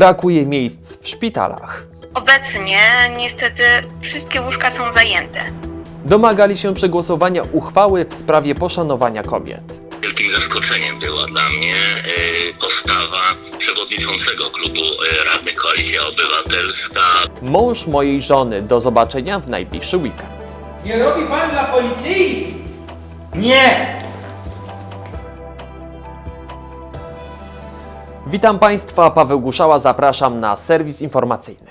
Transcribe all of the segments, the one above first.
Brakuje miejsc w szpitalach. Obecnie niestety wszystkie łóżka są zajęte. Domagali się przegłosowania uchwały w sprawie poszanowania kobiet. Wielkim zaskoczeniem była dla mnie e, postawa przewodniczącego klubu e, Rady Koalicja Obywatelska, Mąż mojej żony do zobaczenia w najbliższy weekend. Nie robi pan dla policji? Nie! Witam Państwa, Paweł Guszała, zapraszam na serwis informacyjny.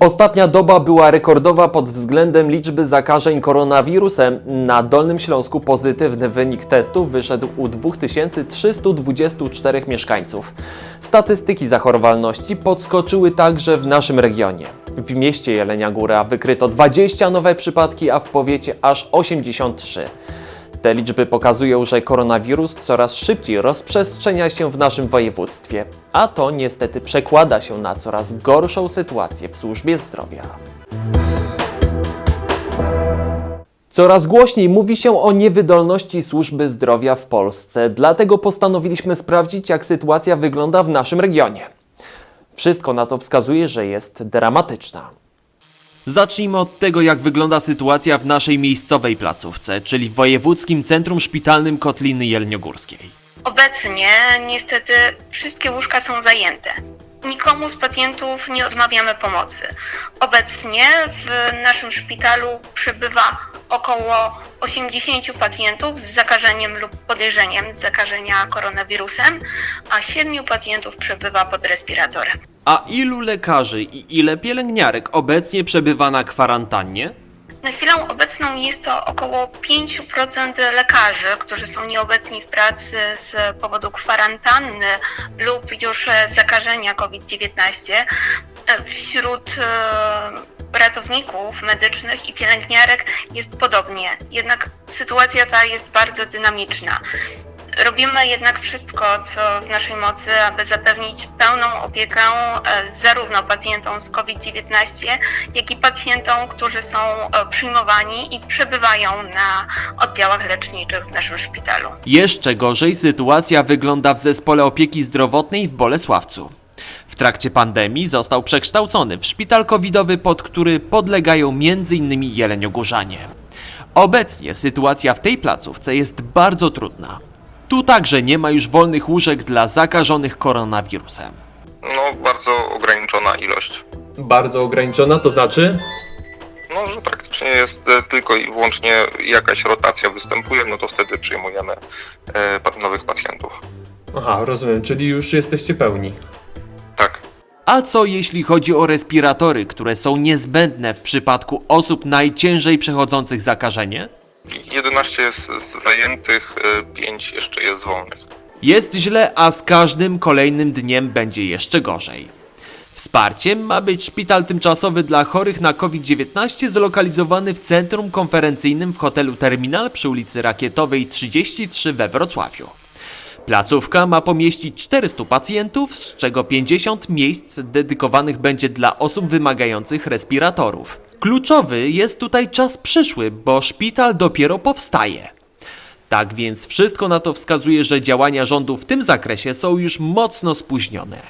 Ostatnia doba była rekordowa pod względem liczby zakażeń koronawirusem. Na Dolnym Śląsku pozytywny wynik testów wyszedł u 2324 mieszkańców. Statystyki zachorowalności podskoczyły także w naszym regionie. W mieście Jelenia Góra wykryto 20 nowe przypadki, a w powiecie aż 83. Te liczby pokazują, że koronawirus coraz szybciej rozprzestrzenia się w naszym województwie, a to niestety przekłada się na coraz gorszą sytuację w służbie zdrowia. Coraz głośniej mówi się o niewydolności służby zdrowia w Polsce, dlatego postanowiliśmy sprawdzić, jak sytuacja wygląda w naszym regionie. Wszystko na to wskazuje, że jest dramatyczna. Zacznijmy od tego, jak wygląda sytuacja w naszej miejscowej placówce, czyli w Wojewódzkim Centrum Szpitalnym Kotliny Jelniogórskiej. Obecnie niestety wszystkie łóżka są zajęte. Nikomu z pacjentów nie odmawiamy pomocy. Obecnie w naszym szpitalu przybywa około 80 pacjentów z zakażeniem lub podejrzeniem zakażenia koronawirusem, a 7 pacjentów przebywa pod respiratorem. A ilu lekarzy i ile pielęgniarek obecnie przebywa na kwarantannie? Na chwilę obecną jest to około 5% lekarzy, którzy są nieobecni w pracy z powodu kwarantanny lub już zakażenia COVID-19. E, Wśród e, ratowników medycznych i pielęgniarek jest podobnie, jednak sytuacja ta jest bardzo dynamiczna. Robimy jednak wszystko, co w naszej mocy, aby zapewnić pełną opiekę e, zarówno pacjentom z COVID-19, jak i pacjentom, którzy są e, przyjmowani i przebywają na oddziałach leczniczych w naszym szpitalu. Jeszcze gorzej sytuacja wygląda w zespole opieki zdrowotnej w Bolesławcu. W trakcie pandemii został przekształcony w szpital covidowy, pod który podlegają m.in. jeleniogórzanie. Obecnie sytuacja w tej placówce jest bardzo trudna. Tu także nie ma już wolnych łóżek dla zakażonych koronawirusem. No, bardzo ograniczona ilość. Bardzo ograniczona, to znaczy? No, że praktycznie jest e, tylko i wyłącznie jakaś rotacja występuje, no to wtedy przyjmujemy e, nowych pacjentów. Aha, rozumiem, czyli już jesteście pełni. Tak. A co jeśli chodzi o respiratory, które są niezbędne w przypadku osób najciężej przechodzących zakażenie? 11 jest zajętych, 5 jeszcze jest wolnych. Jest źle, a z każdym kolejnym dniem będzie jeszcze gorzej. Wsparciem ma być szpital tymczasowy dla chorych na COVID-19 zlokalizowany w centrum konferencyjnym w hotelu Terminal przy ulicy Rakietowej 33 we Wrocławiu. Placówka ma pomieścić 400 pacjentów, z czego 50 miejsc dedykowanych będzie dla osób wymagających respiratorów. Kluczowy jest tutaj czas przyszły, bo szpital dopiero powstaje. Tak więc wszystko na to wskazuje, że działania rządu w tym zakresie są już mocno spóźnione.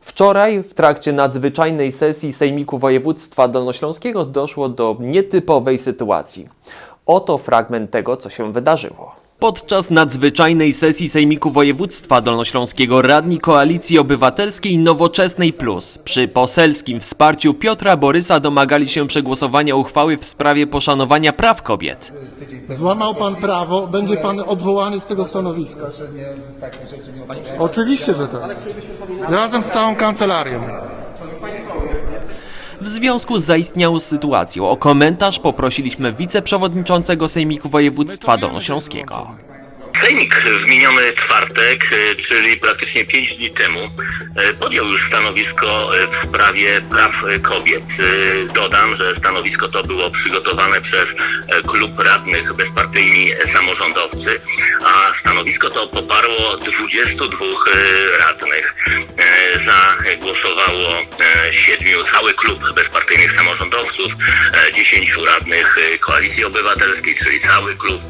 Wczoraj w trakcie nadzwyczajnej sesji Sejmiku Województwa Dolnośląskiego doszło do nietypowej sytuacji. Oto fragment tego, co się wydarzyło. Podczas nadzwyczajnej sesji Sejmiku Województwa Dolnośląskiego radni Koalicji Obywatelskiej Nowoczesnej Plus przy poselskim wsparciu Piotra Borysa domagali się przegłosowania uchwały w sprawie poszanowania praw kobiet. Złamał pan prawo, będzie pan odwołany z tego stanowiska. Oczywiście, że tak. Razem z całą kancelarią. W związku z zaistniałą sytuacją o komentarz poprosiliśmy wiceprzewodniczącego Sejmiku Województwa Dolnośląskiego. Sejmik w miniony czwartek, e, czyli praktycznie 5 dni temu, e, podjął już stanowisko e, w sprawie praw kobiet. Dodam, że stanowisko to było przygotowane przez e, klub radnych bezpartyjni samorządowcy, a stanowisko to poparło 22 e, radnych. E, Za głosowało e, siedmiu, cały klub bezpartyjnych samorządowców, e, 10 radnych Koalicji Obywatelskiej, czyli cały klub,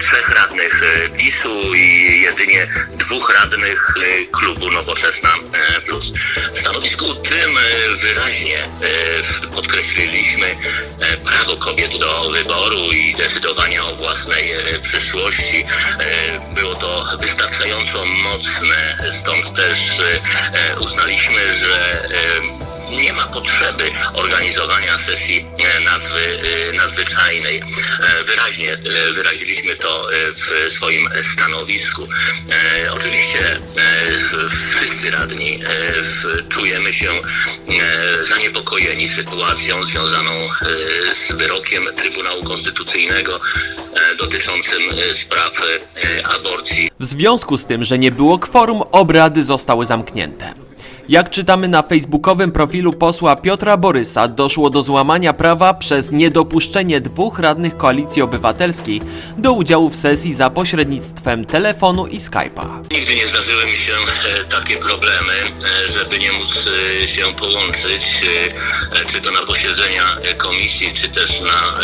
trzech radnych PiSu i jedynie dwóch radnych e, klubu Nowoczesna e, Plus. W stanowisku tym e, wyraźnie podkreśliliśmy prawo kobiet do wyboru i decydowania o własnej przyszłości. Było to wystarczająco mocne, stąd też uznaliśmy, że nie ma potrzeby organizowania sesji e, nadzwy, e, nadzwyczajnej. E, Wyraźnie wyraziliśmy to w swoim stanowisku. Oczywiście wszyscy radni czujemy się zaniepokojeni sytuacją związaną z wyrokiem Trybunału Konstytucyjnego dotyczącym spraw aborcji. W związku z tym, że nie było kworum, obrady zostały zamknięte. Jak czytamy na facebookowym profilu posła Piotra Borysa, doszło do złamania prawa przez niedopuszczenie dwóch radnych Koalicji Obywatelskiej do udziału w sesji za pośrednictwem telefonu i Skype'a. Nigdy nie zdarzyły mi się e, takie problemy, e, żeby nie móc e, się połączyć, czy to na posiedzenia komisji, czy też na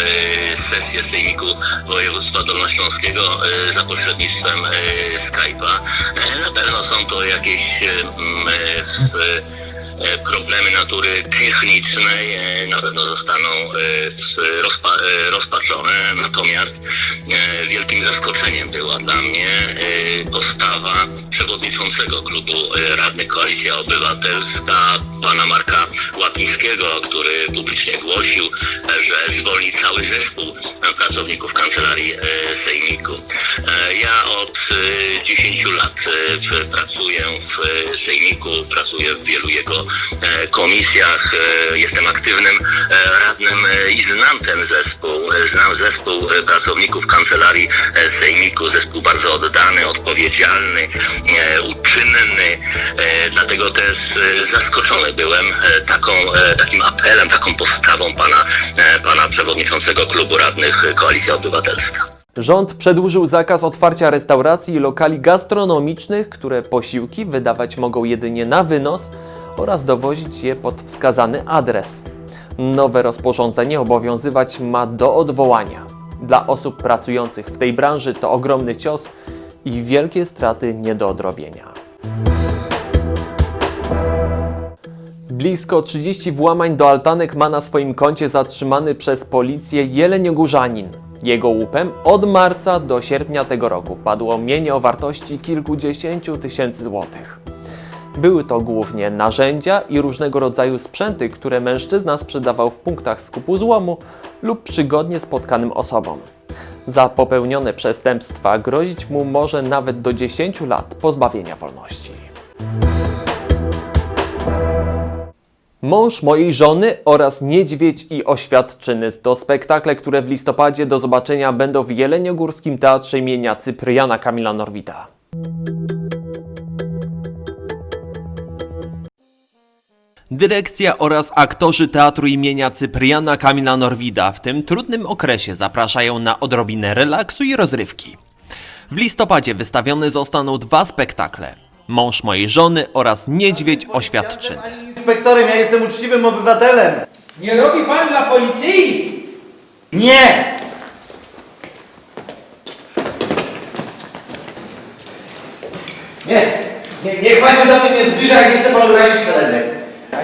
sesję Sejmiku Województwa Dolnośląskiego za pośrednictwem Skype'a. Na pewno są to jakieś but problemy natury technicznej e, na pewno zostaną e, rozpa, e, rozpatrzone, natomiast e, wielkim zaskoczeniem była dla mnie e, postawa przewodniczącego klubu e, Radnych Koalicja Obywatelska, pana Marka Łapińskiego, który publicznie głosił, e, że zwolni cały zespół e, pracowników kancelarii e, Sejmiku. E, Ja od e, 10 lat e, pracuję w e, Sejmiku, pracuję w wielu jego e, komisjach, e, jestem aktywnym e, radnym e, i znam ten zespół, e, znam zespół e, pracowników kancelarii e, Sejmiku, zespół bardzo oddany, odpowiedzialny, e, uczynny, e, dlatego też e, zaskoczony byłem e, taką, e, takim apelem, taką postawą pana, e, pana przewodniczącego klubu radnych Koalicja Obywatelska. Rząd przedłużył zakaz otwarcia restauracji i lokali gastronomicznych, które posiłki wydawać mogą jedynie na wynos oraz dowozić je pod wskazany adres. Nowe rozporządzenie obowiązywać ma do odwołania. Dla osób pracujących w tej branży to ogromny cios i wielkie straty nie do odrobienia. Blisko 30 włamań do altanek ma na swoim koncie zatrzymany przez policję jeleniogórzanin. Jego łupem od marca do sierpnia tego roku padło mienie o wartości kilkudziesięciu tysięcy złotych. Były to głównie narzędzia i różnego rodzaju sprzęty, które mężczyzna sprzedawał w punktach skupu złomu lub przygodnie spotkanym osobom. Za popełnione przestępstwa grozić mu może nawet do 10 lat pozbawienia wolności. Mąż mojej żony oraz Niedźwiedź i Oświadczyny to spektakle, które w listopadzie do zobaczenia będą w Jeleniogórskim Teatrze imienia Cypriana Kamila Norwida. Dyrekcja oraz aktorzy teatru imienia Cypriana Kamila Norwida w tym trudnym okresie zapraszają na odrobinę relaksu i rozrywki. W listopadzie wystawione zostaną dwa spektakle. Mąż mojej żony oraz Niedźwiedź Oświadczyny. Panie inspektorem, ja jestem uczciwym obywatelem. Nie robi pan dla policji? Nie! Nie! nie niech pan się do mnie nie zbliża, jak nie chce pan urazić Helenek.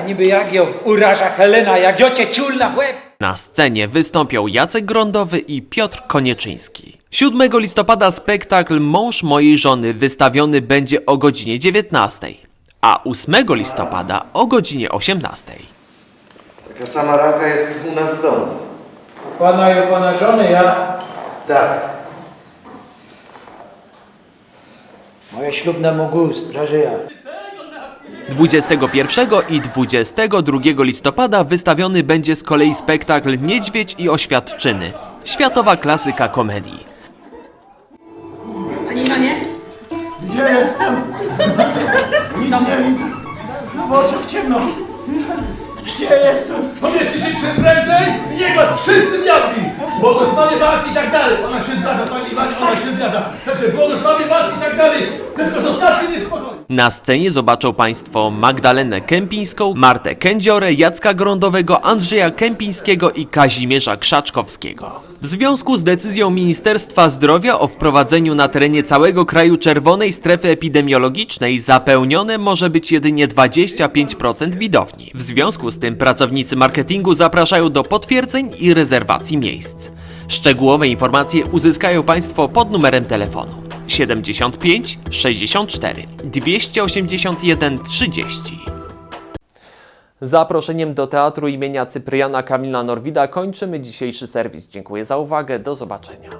Niby jak ją uraża Helena, jak jocie ciul w łeb. Na scenie wystąpią Jacek Grądowy i Piotr Konieczyński. 7 listopada spektakl Mąż mojej żony wystawiony będzie o godzinie 19, a 8 listopada o godzinie 18. Taka sama ramka jest u nas w domu. Pana i pana żony, ja... Tak. Moje ślubne mu gust, proszę ja. 21 i 22 listopada wystawiony będzie z kolei spektakl Niedźwiedź i Oświadczyny. Światowa klasyka komedii. Pani Michanie? Gdzie jestem? Nic nie widzę. W oczach ciemno. Gdzie jestem? Się czym prędzej i niech was wszyscy! Błogosławię was i tak dalej! Ona się zgadza, pani Iwanie, ona się zgadza. Znaczy, błogosławię was i tak dalej! Tylko zostawcie mnie w spokoju! Na scenie zobaczą Państwo Magdalenę Kępińską, Martę Kędziorę, Jacka Grądowego, Andrzeja Kępińskiego i Kazimierza Krzaczkowskiego. W związku z decyzją Ministerstwa Zdrowia o wprowadzeniu na terenie całego kraju czerwonej strefy epidemiologicznej zapełnione może być jedynie 25% widowni. W związku z tym pracownicy marketingu zapraszają do potwierdzeń i rezerwacji miejsc. Szczegółowe informacje uzyskają Państwo pod numerem telefonu 75 64 281 30. Zaproszeniem do teatru imienia Cypriana Kamila Norwida kończymy dzisiejszy serwis. Dziękuję za uwagę, do zobaczenia.